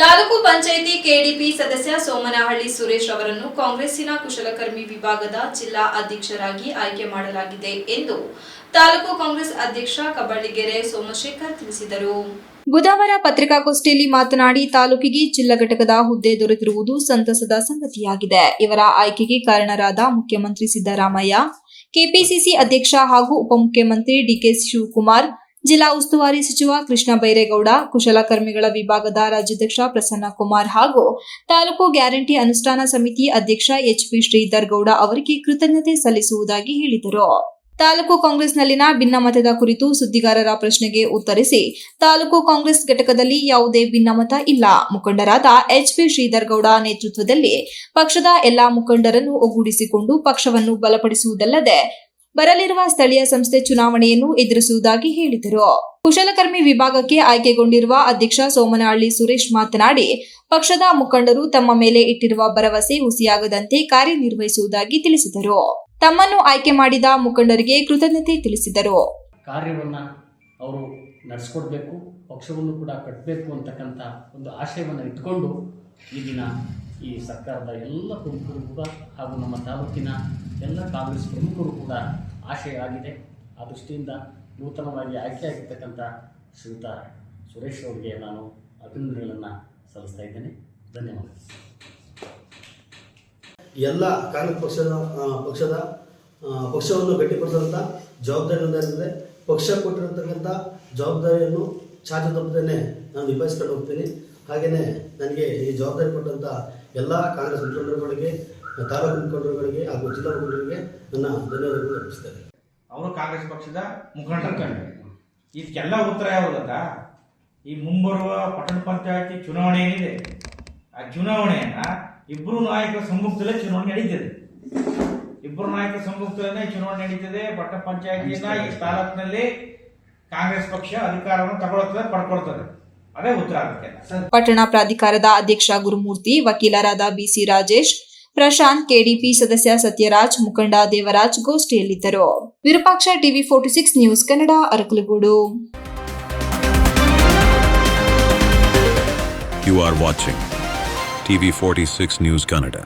Taluk panchayat KDP ಸದಸ್ಯ ಸೋಮನಹಳ್ಳಿ ಸುರೇಶ್ ಅವರನ್ನು ಕಾಂಗ್ರೆಸ್ಸಿನ ಕುಶಲಕರ್ಮಿ ವಿಭಾಗದ ಜಿಲ್ಲಾ ಅಧ್ಯಕ್ಷರಾಗಿ ಆಯ್ಕೆ ಮಾಡಲಾಗಿದೆ ಎಂದು ತಾಲೂಕು ಕಾಂಗ್ರೆಸ್ ಅಧ್ಯಕ್ಷ ಕಬಳ್ಳಿಗೆರೆ ಸೋಮಶೇಖರ್ ತಿಳಿಸಿದರು. ಬುಧವಾರ ಪತ್ರಿಕಾಗೋಷ್ಠಿಯಲ್ಲಿ ಮಾತನಾಡಿ ತಾಲೂಕಿಗೆ ಜಿಲ್ಲಾ ಘಟಕದ ಹುದ್ದೆ ದೊರೆತಿರುವುದು ಸಂತಸದ ಸಂಗತಿಯಾಗಿದೆ. ಇವರ ಆಯ್ಕೆಗೆ ಕಾರಣರಾದ ಮುಖ್ಯಮಂತ್ರಿ ಸಿದ್ದರಾಮಯ್ಯ, ಕೆಪಿಸಿಸಿ ಅಧ್ಯಕ್ಷ ಹಾಗೂ ಉಪಮುಖ್ಯಮಂತ್ರಿ ಡಿಕೆ ಶಿವಕುಮಾರ್ ಜಿಲ್ಲಾ ಉಸ್ತುವಾರಿ ಸಚಿವ ಕೃಷ್ಣ ಬೈರೇಗೌಡ ಕುಶಲಕರ್ಮಿಗಳ ವಿಭಾಗದ ರಾಜ್ಯಾಧ್ಯಕ್ಷ ಪ್ರಸನ್ನ ಕುಮಾರ್ ಹಾಗೂ ತಾಲೂಕು ಗ್ಯಾರಂಟಿ ಅನುಷ್ಠಾನ ಸಮಿತಿ ಅಧ್ಯಕ್ಷ ಎಚ್ಪಿ ಶ್ರೀಧರ್ ಗೌಡ ಅವರಿಗೆ ಕೃತಜ್ಞತೆ ಸಲ್ಲಿಸುವುದಾಗಿ ಹೇಳಿದರು. ತಾಲೂಕು ಕಾಂಗ್ರೆಸ್ನಲ್ಲಿನ ಭಿನ್ನಮತದ ಕುರಿತು ಸುದ್ದಿಗಾರರ ಪ್ರಶ್ನೆಗೆ ಉತ್ತರಿಸಿ, ತಾಲೂಕು ಕಾಂಗ್ರೆಸ್ ಘಟಕದಲ್ಲಿ ಯಾವುದೇ ಭಿನ್ನಮತ ಇಲ್ಲ. ಮುಖಂಡರಾದ ಎಚ್ಪಿ ಶ್ರೀಧರ್ ಗೌಡ ನೇತೃತ್ವದಲ್ಲಿ ಪಕ್ಷದ ಎಲ್ಲಾ ಮುಖಂಡರನ್ನು ಒಗ್ಗೂಡಿಸಿಕೊಂಡು ಪಕ್ಷವನ್ನು ಬಲಪಡಿಸುವುದಲ್ಲದೆ ಬರಲಿರುವ ಸ್ಥಳೀಯ ಸಂಸ್ಥೆ ಚುನಾವಣೆಯನ್ನು ಎದುರಿಸುವುದಾಗಿ ಹೇಳಿದರು. ಕುಶಲಕರ್ಮಿ ವಿಭಾಗಕ್ಕೆ ಆಯ್ಕೆಗೊಂಡಿರುವ ಅಧ್ಯಕ್ಷ ಸೋಮನಹಳ್ಳಿ ಸುರೇಶ್ ಮಾತನಾಡಿ, ಪಕ್ಷದ ಮುಖಂಡರು ತಮ್ಮ ಮೇಲೆ ಇಟ್ಟಿರುವ ಭರವಸೆ ಹುಸಿಯಾಗದಂತೆ ಕಾರ್ಯನಿರ್ವಹಿಸುವುದಾಗಿ ತಿಳಿಸಿದರು. ತಮ್ಮನ್ನು ಆಯ್ಕೆ ಮಾಡಿದ ಮುಖಂಡರಿಗೆ ಕೃತಜ್ಞತೆ ತಿಳಿಸಿದರು. ಕಾರ್ಯವನ್ನು ಅವರು ಪಕ್ಷವನ್ನು ಕೂಡ ಕಟ್ಟಬೇಕು ಅಂತಕ್ಕಂಥ ಒಂದು ಆಶಯವನ್ನು ಇಟ್ಕೊಂಡು ಈ ದಿನ ಈ ಸರ್ಕಾರದ ಎಲ್ಲ ಪ್ರಮುಖರು ಕೂಡ ಹಾಗೂ ನಮ್ಮ ತಾಲೂಕಿನ ಎಲ್ಲ ಕಾಂಗ್ರೆಸ್ ಪ್ರಮುಖರು ಕೂಡ ಆಶಯ ಆಗಿದೆ ಆ ದೃಷ್ಟಿಯಿಂದ ನೂತನವಾಗಿ ಆಯ್ಕೆಯಾಗಿರ್ತಕ್ಕಂಥ ಶ್ರೀಯುತ ಸುರೇಶ್ ಅವರಿಗೆ ನಾನು ಅಭಿನಂದನೆಗಳನ್ನು ಸಲ್ಲಿಸ್ತಾ ಇದ್ದೇನೆ. ಧನ್ಯವಾದ ಎಲ್ಲ ಕಾಂಗ್ರೆಸ್ ಪಕ್ಷದ ಪಕ್ಷದ ಪಕ್ಷವನ್ನು ಗಟ್ಟಿಪಡಿಸುವಂಥ ಜವಾಬ್ದಾರಿ ಇರ್ತದೆ ಪಕ್ಷ ಕೊಟ್ಟಿರತಕ್ಕಂಥ ಜವಾಬ್ದಾರಿಯನ್ನು ಚಾಚು ತಪ್ಪದೇ ನಾನು ನಿಭಾಯಿಸ್ಕೊಂಡು ಹೋಗ್ತೀನಿ. ಹಾಗೆಯೇ ನನಗೆ ಈ ಜವಾಬ್ದಾರಿ ಕೊಟ್ಟಂಥ ಎಲ್ಲ ಕಾಂಗ್ರೆಸ್ ಮುಖಂಡರುಗಳಿಗೆ, ತಾಲೂಕು ಮುಖಂಡರುಗಳಿಗೆ ಹಾಗೂ ಜಿಲ್ಲಾ ಮುಖಂಡರಿಗೆ ನನ್ನ ಧನ್ಯವಾದಗಳು ಅರ್ಪಿಸ್ತೇನೆ. ಅವರು ಕಾಂಗ್ರೆಸ್ ಪಕ್ಷದ ಮುಖಂಡರು ಇದಕ್ಕೆಲ್ಲ ಉತ್ತರ ಯಾವುದಂತ ಈ ಮುಂಬರುವ ಪಟ್ಟಣ ಪಂಚಾಯತಿ ಚುನಾವಣೆ ಏನಿದೆ, ಆ ಚುನಾವಣೆಯನ್ನ ಇಬ್ಬರು ನಾಯಕರ ಸಮ್ಮುಖದಲ್ಲೇ ಚುನಾವಣೆ ನಡೀತದೆ. ಇಬ್ಬರು ನಾಯಕರ ಸಮ್ಮುಖದಲ್ಲೇ ಚುನಾವಣೆ ನಡೀತದೆ, ಪಟ್ಟಣ ಪಂಚಾಯತಿಯನ್ನ ಈ ತಾಲೂಕಿನಲ್ಲಿ ಕಾಂಗ್ರೆಸ್ ಪಕ್ಷ ಅಧಿಕಾರವನ್ನು ತಗೊಳ್ತದೆ, ಪಡ್ಕೊಳ್ತದೆ. ಪಟ್ಟಣ ಪ್ರಾಧಿಕಾರದ ಅಧ್ಯಕ್ಷ ಗುರುಮೂರ್ತಿ ವಕೀಲರಾದ ಬಿಸಿ ರಾಜೇಶ್ ಪ್ರಶಾಂತ್ ಕೆಡಿಪಿ ಸದಸ್ಯ ಸತ್ಯರಾಜ್ ಮುಖಂಡ Devaraj ಗೋಷ್ಠಿಯಲ್ಲಿದ್ದರು. Virupaksha TV forty six news Kannada Arakalagudu. You are watching TV46 News Kannada.